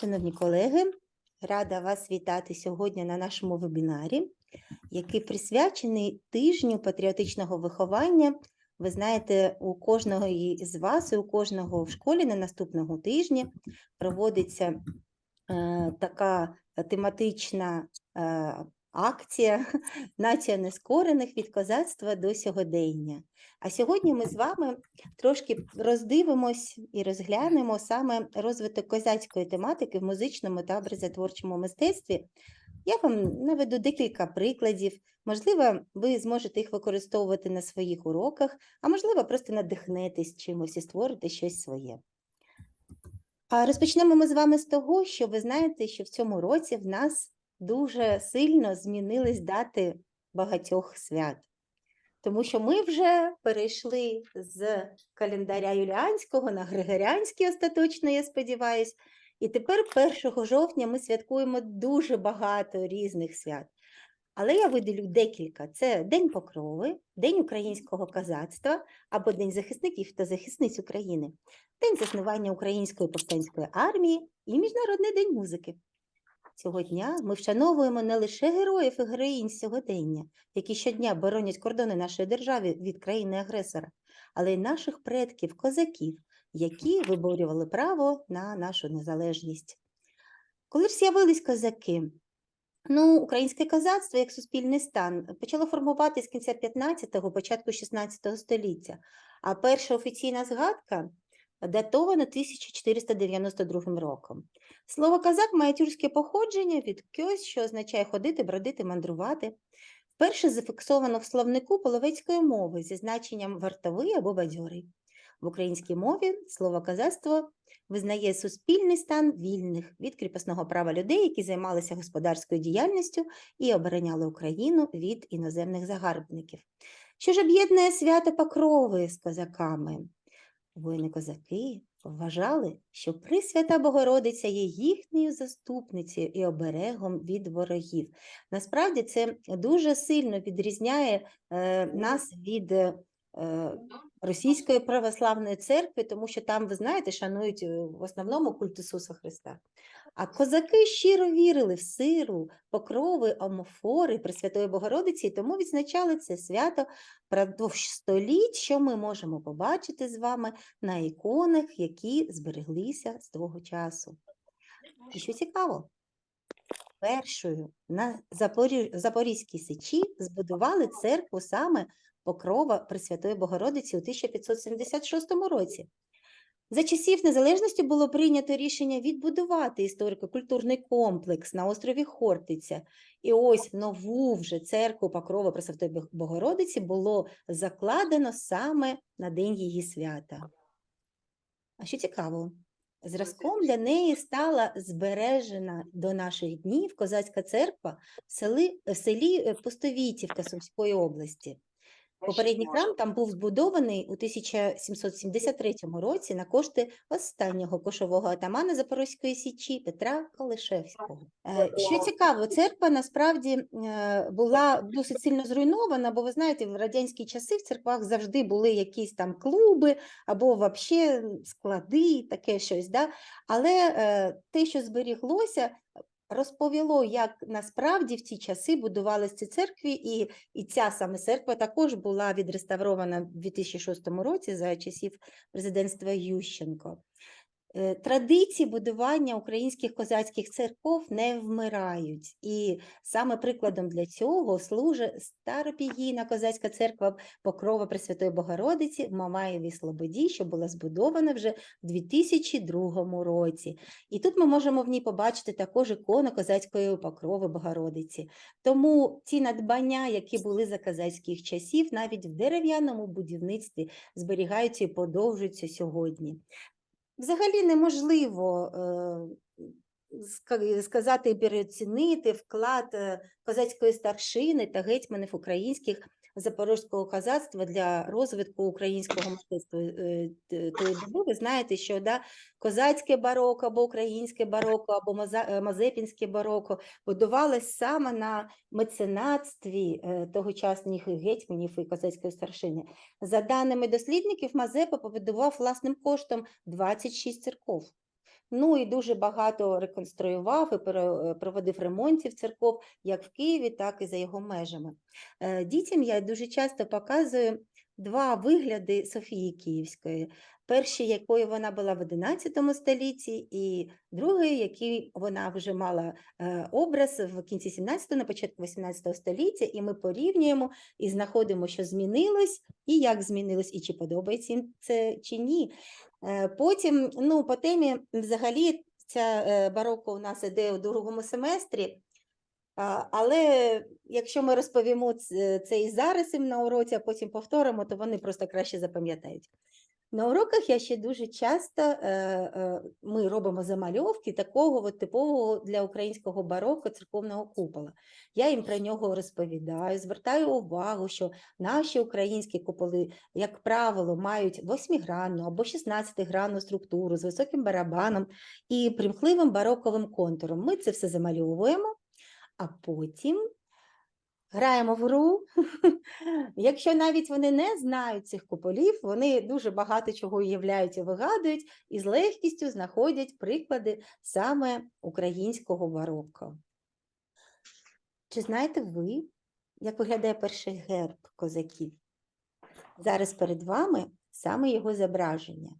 Шановні колеги, рада вас вітати сьогодні на нашому вебінарі, який присвячений тижню патріотичного виховання. Ви знаєте, у кожного із вас і у кожного в школі на наступному тижні проводиться е, така тематична е, акція Нація нескорених від козацтва до сьогодення. А сьогодні ми з вами трошки роздивимось і розглянемо саме розвиток козацької тематики в музичному та образотворчому мистецтві. Я вам наведу декілька прикладів. Можливо, ви зможете їх використовувати на своїх уроках, а можливо, просто надихнетесь чимось і створите щось своє. А розпочнемо ми з вами з того, що ви знаєте, що в цьому році в нас дуже сильно змінились дати багатьох свят. Тому що ми вже перейшли з календаря Юліанського на Григоріанський остаточно, я сподіваюся. І тепер 1 жовтня ми святкуємо дуже багато різних свят. Але я виділю декілька: це День Покрови, День українського козацтва або День захисників та захисниць України, День заснування Української повстанської армії і Міжнародний день музики. Цього дня ми вшановуємо не лише героїв і героїнь сьогодення, які щодня боронять кордони нашої держави від країни-агресора, але й наших предків, козаків, які виборювали право на нашу незалежність. Коли ж з'явились козаки? Ну, українське козацтво як суспільний стан почало формуватися з кінця 15-го, початку 16 століття, а перша офіційна згадка датована 1492 роком. Слово казак має тюркське походження від кьось, що означає ходити, бродити, мандрувати. Вперше зафіксовано в словнику половецької мови зі значенням вартовий або бадьорий. В українській мові слово казацтво визнає суспільний стан вільних від кріпосного права людей, які займалися господарською діяльністю і обороняли Україну від іноземних загарбників. Що ж об'єднує свято Покрови з козаками? Воїни-козаки вважали, що Пресвята Богородиця є їхньою заступницею і оберегом від ворогів. Насправді це дуже сильно відрізняє е, нас від е, Російської православної церкви, тому що там, ви знаєте, шанують е, в основному культ Ісуса Христа. А козаки щиро вірили в сиру, покрови, омофори Пресвятої Богородиці, і тому відзначали це свято впродовж століть, що ми можемо побачити з вами на іконах, які збереглися з того часу. І що цікаво, першою на Запорі... Запорізькій сечі збудували церкву саме Покрова Пресвятої Богородиці у 1576 році. За часів незалежності було прийнято рішення відбудувати історико-культурний комплекс на острові Хортиця. І ось нову вже церкву Покрова Пресвятої Богородиці було закладено саме на день її свята. А що цікаво, зразком для неї стала збережена до наших днів козацька церква в селі, в селі Пустовітівка Сумської області. Попередній храм там був збудований у 1773 році на кошти останнього кошового атамана Запорозької січі Петра Калишевського. Е, Що цікаво, церква насправді е, була досить сильно зруйнована, бо ви знаєте, в радянські часи в церквах завжди були якісь там клуби або взагалі склади, таке щось. Да? Але е, те, що зберіглося, розповіло, як насправді в ті часи будувалися ці церкві, і, і ця саме церква також була відреставрована в 2006 році за часів президентства Ющенко. Е, Традиції будування українських козацьких церков не вмирають, і саме прикладом для цього служить старопігійна козацька церква Покрова Пресвятої Богородиці в Мамаєвій Слободі, що була збудована вже в 2002 році. І тут ми можемо в ній побачити також ікону козацької покрови Богородиці. Тому ці надбання, які були за козацьких часів, навіть в дерев'яному будівництві зберігаються і подовжуються сьогодні. Взагалі неможливо е, сказати переоцінити вклад е, козацької старшини та гетьманів українських запорозького козацтва для розвитку українського мистецтва е, тої доби. Ви знаєте, що да, козацьке бароко або українське бароко, або мазепінське бароко будувалось саме на меценатстві тогочасних гетьманів і козацької старшини. За даними дослідників, Мазепа побудував власним коштом 26 церков. Ну і дуже багато реконструював і е, проводив ремонтів церков як в Києві, так і за його межами. Е, Дітям я дуже часто показую два вигляди Софії Київської. Перший, якою вона була в XI столітті, і другий, який вона вже мала е, образ в кінці 17 на початку 18 століття, і ми порівнюємо і знаходимо, що змінилось, і як змінилось, і чи подобається їм це чи ні. Е, Потім, ну, по темі взагалі ця е, бароко у нас іде у другому семестрі. Але якщо ми розповімо ц- це і зараз їм на уроці, а потім повторимо, то вони просто краще запам'ятають. На уроках я ще дуже часто е, е, ми робимо замальовки такого от типового для українського бароко церковного купола. Я їм про нього розповідаю, звертаю увагу, що наші українські куполи, як правило, мають восьмигранну або 16-гранну структуру з високим барабаном і примхливим бароковим контуром. Ми це все замальовуємо, а потім граємо в гру. Якщо навіть вони не знають цих куполів, вони дуже багато чого уявляють і вигадують, і з легкістю знаходять приклади саме українського барокко. Чи знаєте ви, як виглядає перший герб козаків? Зараз перед вами саме його зображення.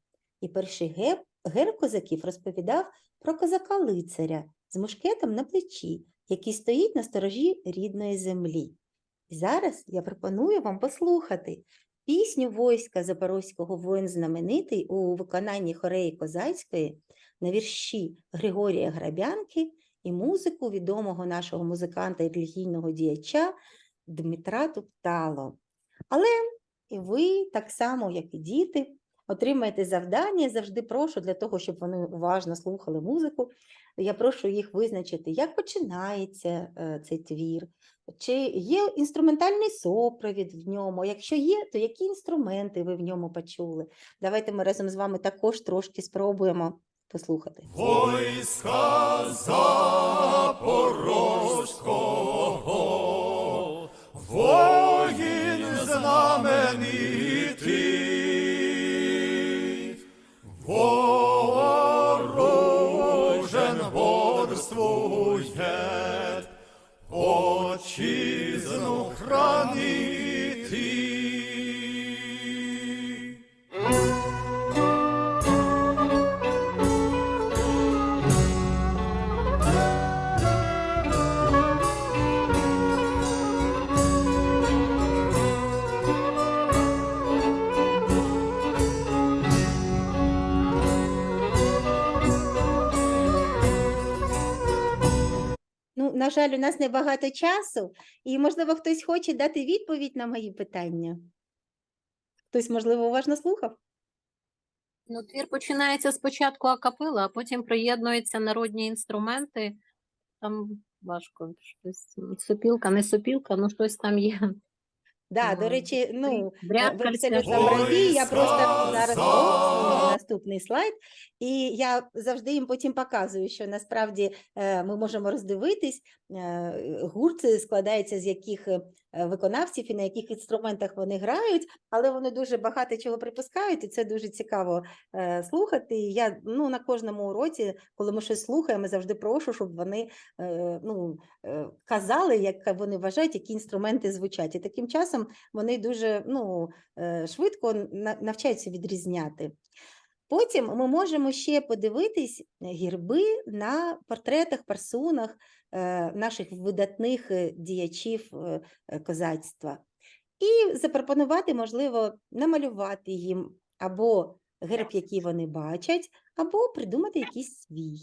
І перший герб, герб козаків розповідав про козака-лицаря з мушкетом на плечі, який стоїть на сторожі рідної землі. І зараз я пропоную вам послухати пісню войська Запорозького воїн знаменитий у виконанні хореї Козацької на вірші Григорія Грабянки і музику відомого нашого музиканта і релігійного діяча Дмитра Туптало. Але і ви, так само, як і діти, отримаєте завдання. Я завжди прошу для того, щоб вони уважно слухали музику. Я прошу їх визначити, як починається е, цей твір, чи є інструментальний сопровід в ньому. Якщо є, то які інструменти ви в ньому почули? Давайте ми разом з вами також трошки спробуємо послухати. Войска Запорозького, воїн знаменитий, вооружен отчизну жаль, у нас небагато часу, і, можливо, хтось хоче дати відповідь на мої питання. Хтось, можливо, уважно слухав? Ну, твір починається спочатку акапела, а потім приєднуються народні інструменти. Там важко щось. Сопілка, не сопілка, ну щось там є. Да, до речі, ну, е, ви абсолютно праві. Я просто зараз о, наступний слайд, і я завжди їм потім показую, що насправді е, ми можемо роздивитись. е, Гурт складається з яких е, виконавців і на яких інструментах вони грають, але вони дуже багато чого припускають, і це дуже цікаво е, слухати. І Я ну, на кожному уроці, коли ми щось слухаємо, завжди прошу, щоб вони е, ну, е, казали, як вони вважають, які інструменти звучать. І таким часом вони дуже ну, е, швидко на- навчаються відрізняти. Потім ми можемо ще подивитись гірби на портретах, персонах е, наших видатних е, діячів е, е, козацтва. І запропонувати, можливо, намалювати їм або герб, який вони бачать, або придумати якийсь свій.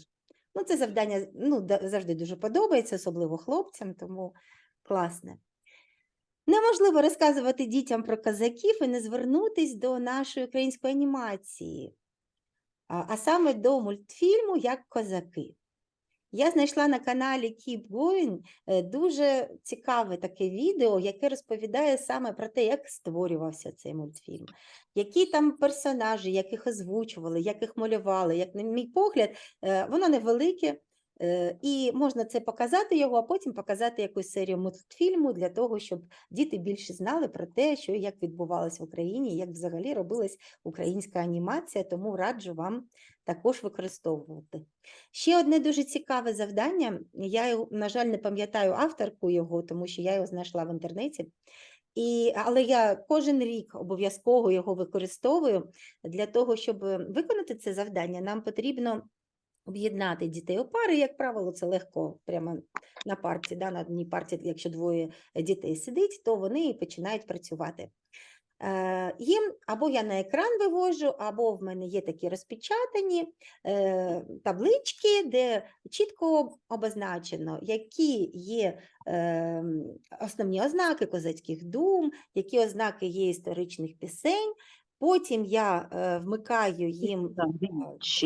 Ну, це завдання ну, завжди дуже подобається, особливо хлопцям, тому класне. Неможливо розказувати дітям про козаків і не звернутись до нашої української анімації, а, саме до мультфільму як козаки. Я знайшла на каналі Keep Going е, дуже цікаве таке відео, яке розповідає саме про те, як створювався цей мультфільм, які там персонажі, яких озвучували, як їх малювали. Як на мій погляд, е, воно невелике, і можна це показати його, а потім показати якусь серію мультфільму для того, щоб діти більше знали про те, що як відбувалося в Україні, як взагалі робилась українська анімація. Тому раджу вам також використовувати. Ще одне дуже цікаве завдання. Я, на жаль, не пам'ятаю авторку його, тому що я його знайшла в інтернеті. І, але я кожен рік обов'язково його використовую для того, щоб виконати це завдання. Нам потрібно об'єднати дітей у пари. Як правило, це легко прямо на парті. Да, на одній парті, якщо двоє дітей сидить, то вони і починають працювати. Е, Їм або я на екран вивожу, або в мене є такі розпечатані е, таблички, де чітко обозначено, які є е, основні ознаки козацьких дум, які ознаки є історичних пісень. Потім я е, вмикаю їм е,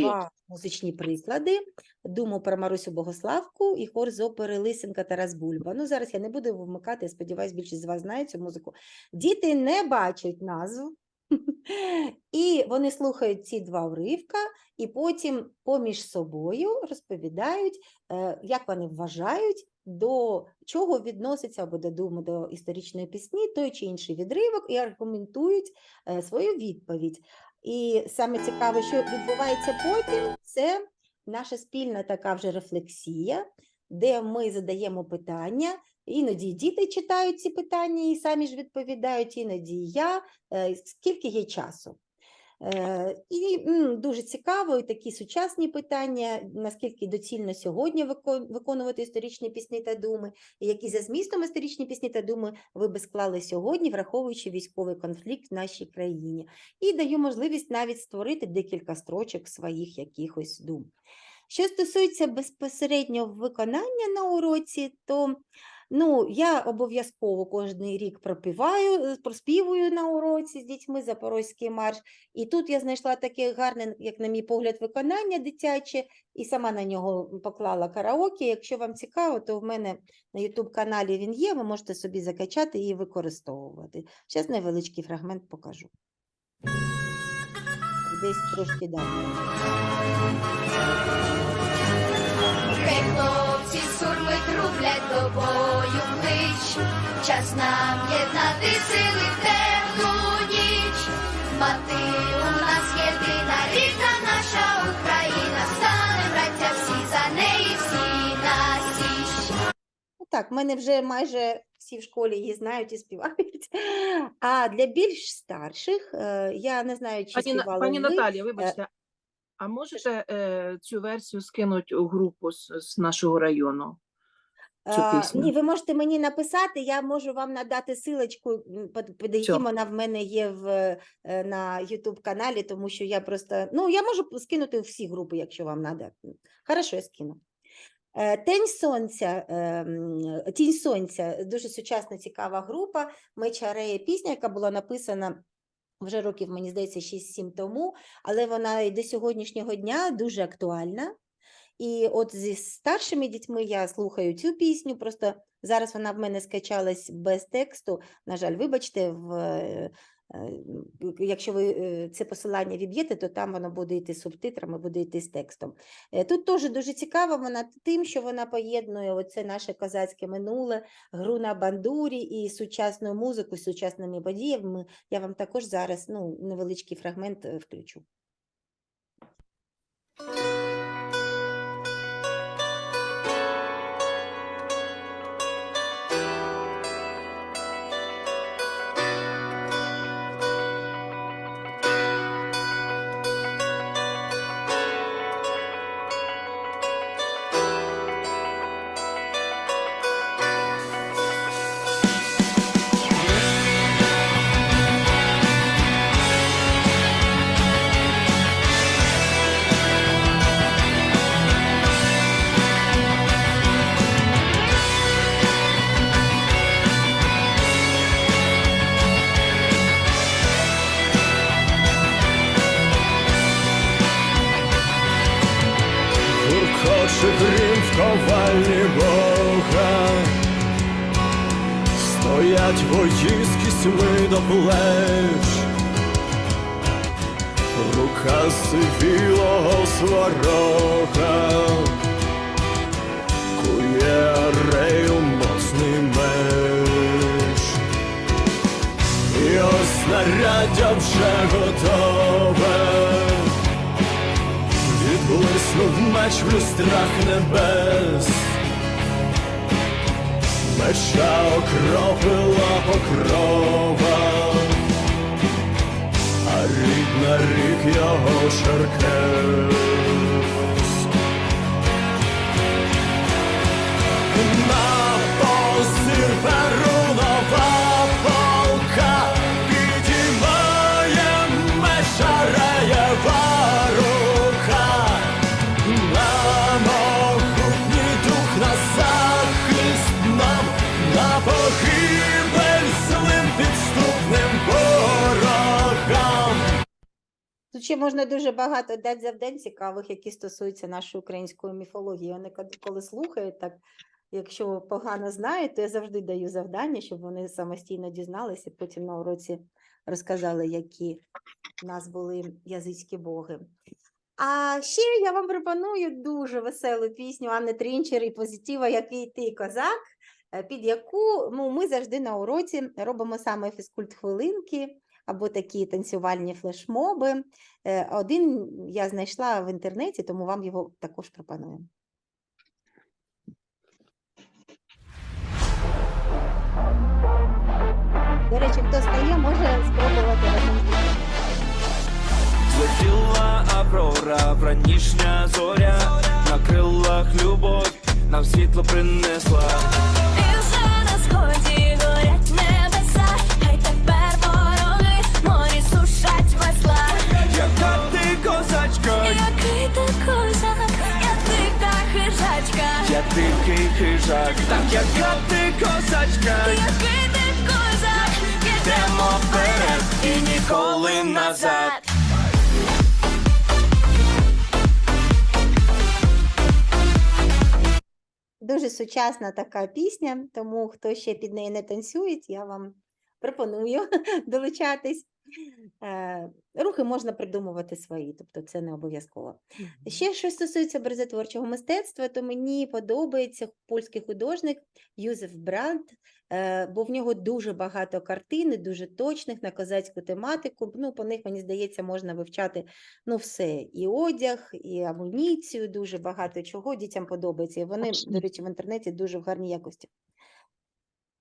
два музичні приклади: думу про Марусю Богославку і хор з опери Лисенка Тарас Бульба. Ну, зараз я не буду вмикати, я сподіваюся, більшість з вас знає цю музику. Діти не бачать назву, і вони слухають ці два уривка, і потім поміж собою розповідають, е, як вони вважають, до чого відноситься або до думи до історичної пісні той чи інший відривок, і аргументують е, свою відповідь. І саме цікаве, що відбувається потім, це наша спільна така вже рефлексія, де ми задаємо питання. Іноді діти читають ці питання і самі ж відповідають, іноді я, е, скільки є часу. Е, І дуже цікаво, і такі сучасні питання, наскільки доцільно сьогодні виконувати історичні пісні та думи, і які за змістом історичні пісні та думи ви би склали сьогодні, враховуючи військовий конфлікт в нашій країні. І даю можливість навіть створити декілька строчок своїх якихось дум. Що стосується безпосередньо виконання на уроці, то ну, я обов'язково кожен рік пропіваю, е, проспівую на уроці з дітьми Запорозький марш. І тут я знайшла таке гарне, як на мій погляд, виконання дитяче, і сама на нього поклала караоке. Якщо вам цікаво, то в мене на YouTube каналі він є, ви можете собі закачати і використовувати. Зараз невеличкий фрагмент покажу. Десь трошки далі. Хлопці сурми трублять до бою клич, час нам єднати сили в темну ніч. Мати у нас єдина рідна наша Україна, стане браття всі за неї, всі на січ. Ну, Так, в мене вже майже всі в школі її знають і співають. А для більш старших, е, я не знаю, чи Пані, співали пані ви. Наталія, вибачте, а можете е, цю версію скинути у групу з, з нашого району? Цю А, пісню? Ні, ви можете мені написати, я можу вам надати силочку, яким вона в мене є в, е, на YouTube каналі, тому що я просто, ну, я можу скинути всі групи, якщо вам треба. Хорошо, я скину. Е, Тень сонця, ем, Тінь сонця, дуже сучасна цікава група. Мечарея пісня, яка була написана вже років, мені здається, 6-7 тому, але вона і до сьогоднішнього дня дуже актуальна. І от зі старшими дітьми я слухаю цю пісню. Просто зараз вона в мене скачалась без тексту. На жаль, вибачте, в, е, е, якщо ви е, це посилання відб'єте, то там воно буде йти з субтитрами, буде йти з текстом. Тут теж дуже цікава вона тим, що вона поєднує оце наше козацьке минуле, гру на бандурі і сучасну музику з сучасними подіями. Я вам також зараз ну, невеличкий фрагмент включу. До плеч, рука сивілого сварога, кує рею моцний меч. І ось снаряддя вже готове, бачу страх небес, меча окропила покрова, а рідна рік його черкес. На посір перунова ще можна дуже багато дати завдань цікавих, які стосуються нашої української міфології. Вони коли- слухають, так якщо погано знають, то я завжди даю завдання, щоб вони самостійно дізналися, потім на уроці розказали, які в нас були язичські боги. А ще я вам пропоную дуже веселу пісню Анни Трінчер і позитива, який ти козак, е, під яку ну, ми завжди на уроці робимо саме фізкульт хвилинки або такі танцювальні флешмоби. Е, Один я знайшла в інтернеті, тому вам його також пропоную. До речі, хто стає, може спробувати разом. Злетіла аврора, вранішня зоря, на крилах любов, нам світло принесла. Дикий хижак, так яка ти козачка, який ти козак, йдемо вперед і ніколи назад. Дуже сучасна така пісня, тому хто ще під неї не танцює, я вам пропоную долучатись. Е, Рухи можна придумувати свої, тобто це не обов'язково. Ще що стосується образотворчого мистецтва, то мені подобається польський художник Юзеф Брандт, е, бо в нього дуже багато картин, дуже точних на козацьку тематику. Ну, по них, мені здається, можна вивчати ну, все: і одяг, і амуніцію, дуже багато чого дітям подобається. І вони, до речі, в інтернеті дуже в гарній якості.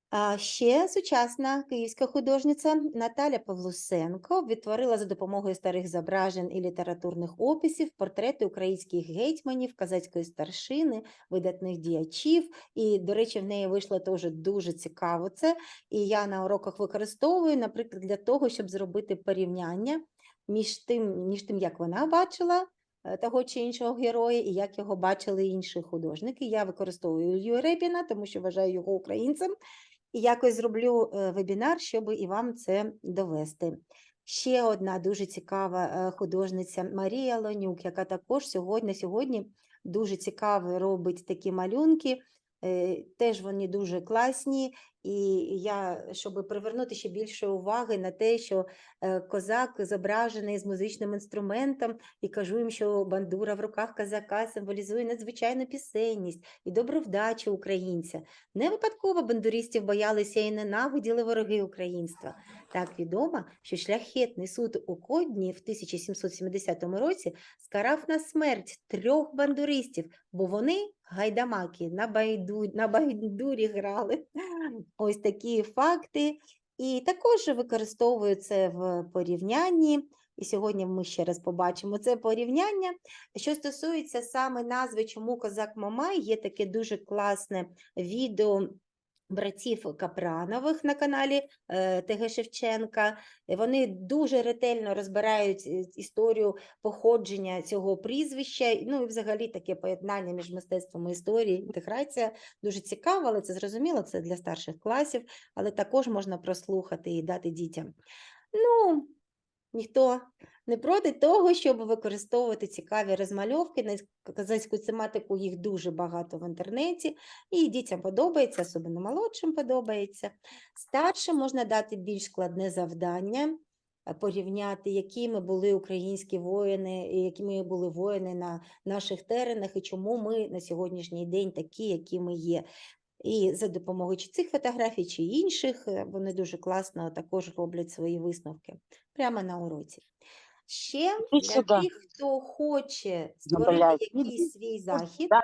А ще сучасна київська художниця Наталя Павлусенко відтворила за допомогою старих зображень і літературних описів портрети українських гетьманів, казацької старшини, видатних діячів. І, до речі, в неї вийшло теж дуже цікаво це. І я на уроках використовую, наприклад, для того, щоб зробити порівняння між тим, між тим, як вона бачила е, того чи іншого героя, і як його бачили інші художники. Я використовую Ілью Репіна, тому що вважаю його українцем. І якось зроблю е, вебінар, щоб і вам це довести. Ще одна дуже цікава е, художниця Марія Лонюк, яка також сьогодні, сьогодні дуже цікаво робить такі малюнки. Е, Теж вони дуже класні, і я, щоб привернути ще більше уваги на те, що е, козак зображений з музичним інструментом, і кажу їм, що бандура в руках козака символізує надзвичайну пісенність і добру вдачу українця. Не випадково бандуристів боялися і ненавиділи вороги українства. Так відомо, що шляхетний суд у Кодні в 1770 році скарав на смерть трьох бандуристів, бо вони гайдамаки на, байду, на байдурі грали. Ось такі факти. І також використовую це в порівнянні. І сьогодні ми ще раз побачимо це порівняння. Що стосується саме назви, чому козак Мамай, є таке дуже класне відео братів Капранових на каналі е, ТГ Шевченка. Вони дуже ретельно розбирають е, історію походження цього прізвища. Ну і взагалі таке поєднання між мистецтвом і історією, інтеграція дуже цікава, але це зрозуміло, це для старших класів, але також можна прослухати і дати дітям. Ну, ніхто не проти того, щоб використовувати цікаві розмальовки на козацьку тематику. Їх дуже багато в інтернеті, і дітям подобається, особливо молодшим подобається. Старшим можна дати більш складне завдання. е, Порівняти, якими були українські воїни, якими були воїни на наших теренах, і чому ми на сьогоднішній день такі, які ми є. І за допомогою чи цих фотографій, чи інших, е, вони дуже класно також роблять свої висновки прямо на уроці. Ще Іди для сюди. тих, хто хоче створити блядь, якийсь свій захід, Да.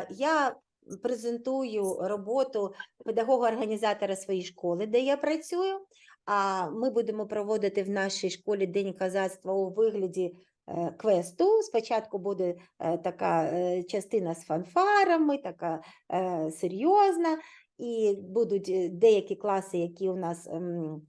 Е, Я презентую роботу педагога-організатора своєї школи, де я працюю. А ми будемо проводити в нашій школі День козацтва у вигляді е, квесту. Спочатку буде е, така е, частина з фанфарами, така е, серйозна, і будуть е, деякі класи, які у нас ем,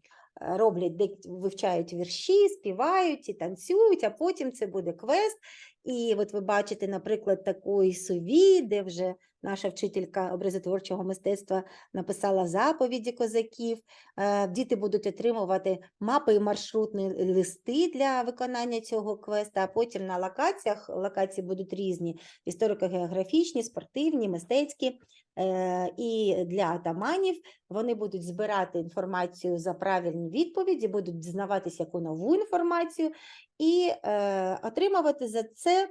роблять, де вивчають вірші, співають і танцюють, а потім це буде квест. І от ви бачите, наприклад, такої сові, де вже наша вчителька образотворчого мистецтва написала заповіді козаків. Е, Діти будуть отримувати мапи і маршрутні листи для виконання цього квеста, а потім на локаціях, локації будуть різні: історико-географічні, спортивні, мистецькі. Е, І для атаманів вони будуть збирати інформацію за правильні відповіді, будуть дізнаватися яку нову інформацію і е, отримувати за це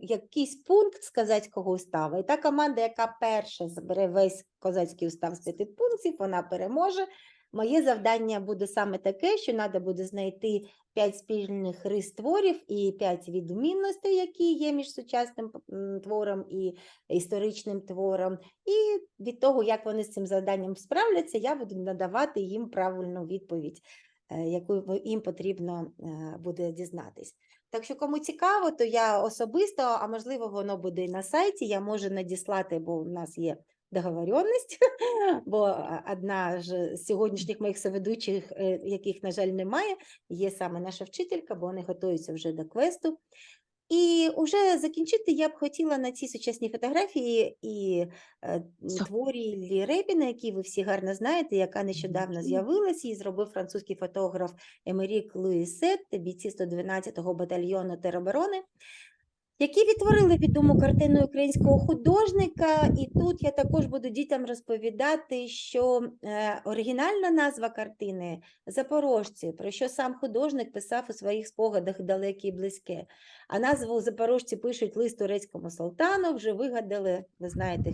якийсь пункт з козацького устава. І та команда, яка перша забере весь козацький устав з п'яти пунктів, вона переможе. Моє завдання буде саме таке, що треба буде знайти п'ять спільних рис творів і п'ять відмінностей, які є між сучасним твором і історичним твором. І від того, як вони з цим завданням справляться, я буду надавати їм правильну відповідь е, яку їм потрібно е, буде дізнатись. Так що, кому цікаво, то я особисто, а можливо, воно буде і на сайті. Я можу надіслати, бо у нас є договоренність, бо одна з сьогоднішніх моїх соведучих, е, яких, на жаль, немає, є саме наша вчителька, бо вони готуються вже до квесту. І вже закінчити я б хотіла на цій сучасній фотографії і е, творі Лі Репіна, які ви всі гарно знаєте, яка нещодавно з'явилась, її зробив французький фотограф Емерік Луїсет, бійці 112-го батальйону тероборони, які відтворили відому картину українського художника. І тут я також буду дітям розповідати, що е, оригінальна назва картини Запорожці, про що сам художник писав у своїх спогадах далеке і близьке. А назву Запорожці пишуть лист турецькому султану, вже вигадали, ви знаєте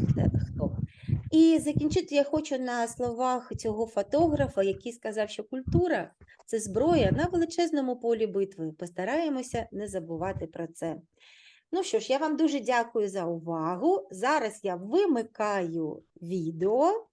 хто. І закінчити я хочу на словах цього фотографа, який сказав, що культура це зброя на величезному полі битви. Постараємося не забувати про це. Ну що ж, я вам дуже дякую за увагу. Зараз я вимикаю відео